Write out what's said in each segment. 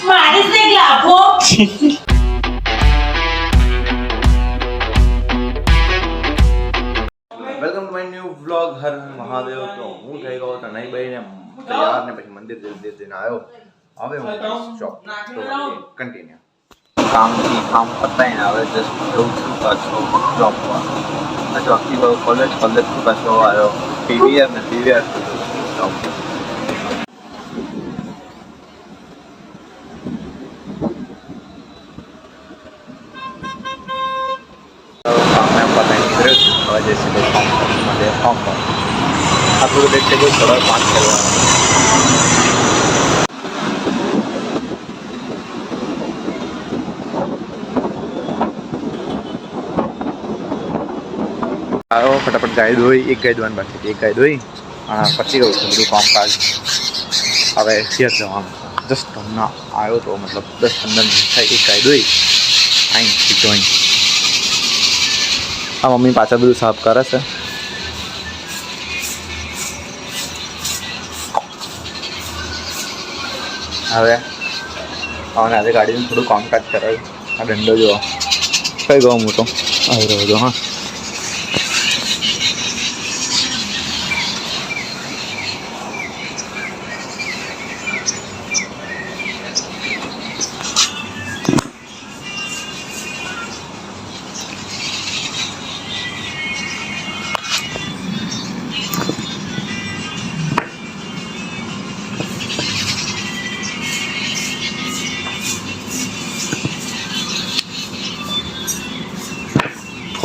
મારીશ ને લાભો welcome to my new vlog Har Har Mahadev તો હું થઈ ગયો તો નહીં બહીને તૈયાર ને પછી મંદિર જલ્દી જઈને આવ્યો હવે હું શોપ તો કન્ટિન્યુ કામથી કામ પતાવીને હવે જસ્ટ જઉં છું પાછો જોબ પર પાછો આખી બાજુ કોલેજ કોલેજથી પાછો આવ્યો પીવીઆર ને પીવીઆર જોબ કામ એમ પતાવી નીકળ્યો છું હવે જઈશું ફોર્મ માટે ફોર્મ પર આ થોડું લેટ થઈ ગયું થોડા પાંચ કરવાનું આવ્યો ફટાફટ ગાય ધોઈ એક ગાય ધોવાની બાકી હતી. એક ગાય ધોઈ અને પછી ગયું છે બધું કામકાજ હવે ઘેર જવાનું છે જસ્ટ હમણાં આવ્યો તો મતલબ દસ પંદર મિનિટ થાય એક ગાય ધોઈ આઈ જોઈન આ મમ્મી પાછળ બધું સાફ કરે છે. હવે હવે આજે ગાડીનું થોડું કામકાજ કરાવ્યું. આ દંડો જો કઈ ગયો મોટો? આવી રહ્યો હા.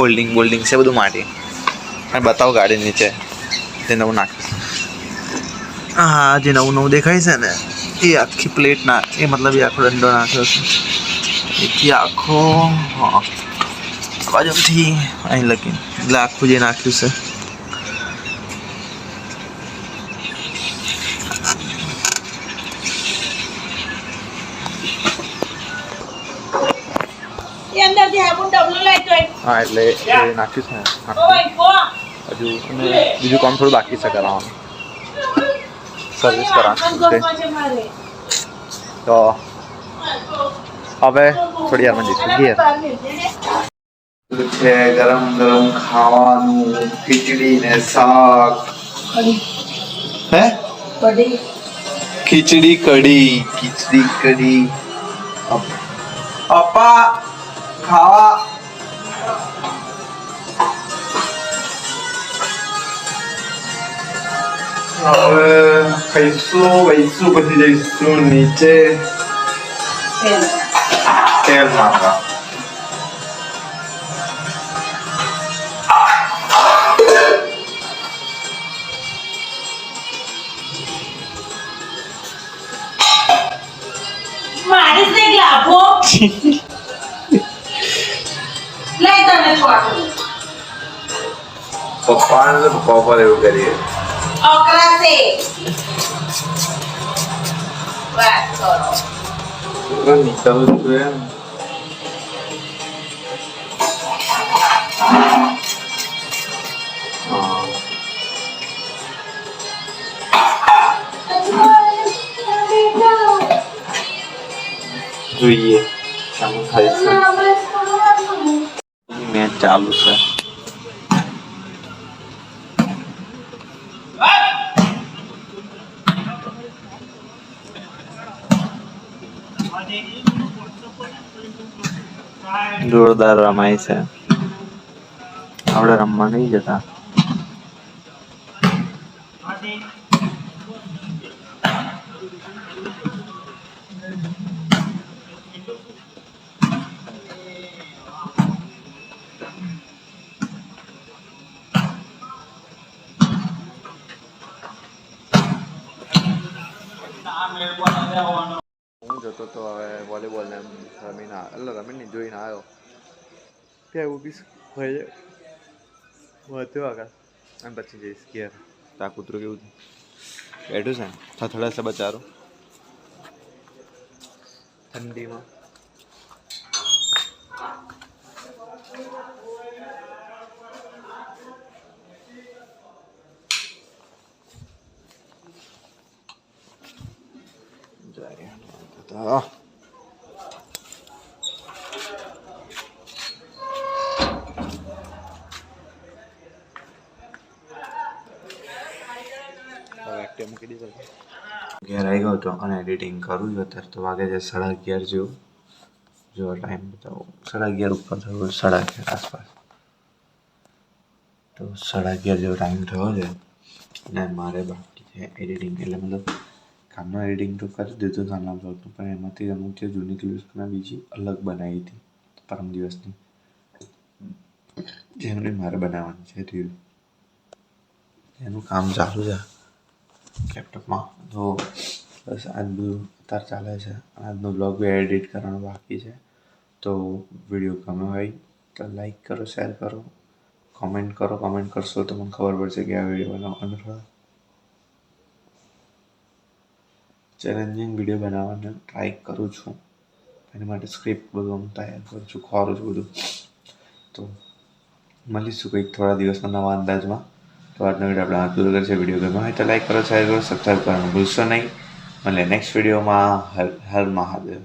ફોલ્ડિંગ બોલ્ડિંગ છે બધું માટી. અને બતાવો ગાડી નીચે, જે નવું નાખ્યું હા જે નવું નવું દેખાય છે ને, એ આખી પ્લેટ ના એ મતલબ એ આખો દંડો નાખ્યો છે. એથી આખો હા, બાજુથી અહીં લખી એટલે આખું જે નાખ્યું છે. અંદરથી ડબલું હા એટલે એ નાખ્યું છે હજુ અને બીજું કામ થોડું બાકી છે કરવાનું. સર્વિસ મારે. તો હવે થોડી વારમાં જઈશું. ઘેર છે ગરમ ગરમ ખાવાનું ખીચડી ને શાક. હે? બધી ખીચડી કઢી. ખીચડી કઢી. પપ્પા ખાવા. હવે ખાઈશું વહીશું પછી જઈશું નીચે. તેલ. લઈ તને છોડું પપ્પાને તો પપ્પા પર એવું કરીએ. અકરાશે વાત કરો. નીકળવું જોઈએ છે મેચ ચાલુ છે જોરદાર રમાય છે આપણે રમવા નહીં જતા જતો તો હવે વોલીબોલ ને એમ રમીને એટલે રમીને જોઈને આવ્યો. ત્યાં એવું બી હોય વધ્યો આગળ. અને પછી જઈશ ઘેર. તા કૂતરું કેવું બેઠું છે થથડા છે બચારો. ઠંડીમાં. તો ઘેર આવી ગયો હતો અને એડિટિંગ કરું છું, અત્યારે તો વાગે છે સાડા અગિયાર જેવું. જો ટાઈમ બતાવો. સાડા અગિયાર ઉપર થયું સાડા અગિયાર આસપાસ. તો સાડા અગિયાર જેવો ટાઈમ થયો છે, અને મારે બાકી છે એડિટિંગ એટલે મતલબ કામનું એડિટિંગ તો કરી દીધું નાના બ્લોગનું પણ એમાંથી અમુક જે જૂની ક્લિપ્સના બીજી અલગ બનાવી હતી પરમ દિવસની. જેમને મારે બનાવવાની છે રીલ એનું કામ ચાલુ છે લેપટોપમાં તો બસ આજ બધું અત્યારે ચાલે છે. આજનો બ્લોગ બી એડિટ કરવાનો બાકી છે. તો વીડિયો ગમે હોય તો લાઈક કરો શેર કરો કોમેન્ટ કરો. કોમેન્ટ કરશો તો મને ખબર પડશે કે આ વીડિયો બનાવવાનો થોડા ચેલેન્જિંગ વીડિયો બનાવવાનો ટ્રાય કરું છું. એની માટે સ્ક્રિપ્ટ બધું હું તૈયાર કરું છું, ખોરું છું બધું. તો મળીશું કંઈક થોડા દિવસમાં નવા અંદાજમાં. તો આજનો વીડિયો આપણે હાથ પૂરો કરશે વીડિયો ગમે હોય તો લાઈક કરો શેર કરો સબસ્ક્રાઈબ કરવાનું ભૂલશો નહીં. મળે નેક્સ્ટ વિડીયોમાં હર હર મહાદેવ.